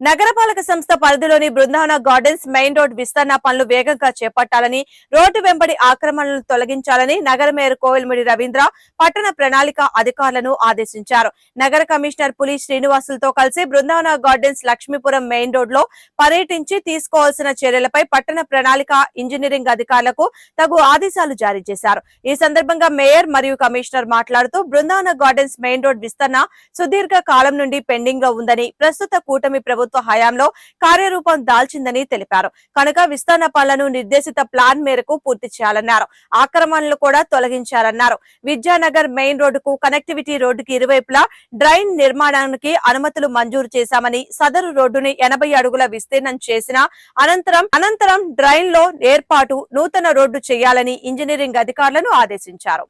నగరపాలక సంస్థ పరిధిలోని బృందావన గార్డెన్స్ మెయిన్ రోడ్ విస్తరణ పనులు వేగంగా చేపట్టాలని రోడ్డు వెంబడి ఆక్రమణలను తొలగించాలని నగర మేయర్ కోవిల్మిడి రవీంద్ర పట్టణ ప్రణాళిక అధికారులను ఆదేశించారు. నగర కమిషనర్ పులి శ్రీనివాసులతో కలిసి బృందావన గార్డెన్స్ లక్ష్మీపురం మెయిన్ రోడ్లో పర్యటించి తీసుకోవాల్సిన చర్యలపై పట్టణ ప్రణాళిక ఇంజనీరింగ్ అధికారులకు తగు ఆదేశాలు జారీ చేశారు. ఈ సందర్భంగా మేయర్ మరియు కమిషనర్ మాట్లాడుతూ బృందావన గార్డెన్స్ మెయిన్ రోడ్ విస్తరణ సుదీర్ఘ కాలం నుండి పెండింగ్లో ఉందని ప్రస్తుత కూటమి ప్రభుత్వం హయాంలో కార్యరూపం దాల్చిందని తెలిపారు. కనుక విస్తరణ పనులను నిర్దేశిత ప్లాన్ మేరకు పూర్తి చేయాలన్నారు. ఆక్రమణలు కూడా తొలగించాలన్నారు విద్యానగర్ మెయిన్ రోడ్డుకు కనెక్టివిటీ రోడ్డుకి ఇరువైపులా డ్రైన్ నిర్మాణానికి అనుమతులు మంజూరు చేశామని సదరు రోడ్డుని ఎనభై అడుగుల విస్తీర్ణం చేసిన అనంతరం అనంతరం డ్రైన్లో ఏర్పాటు నూతన రోడ్డు చేయాలని ఇంజనీరింగ్ అధికారులను ఆదేశించారు.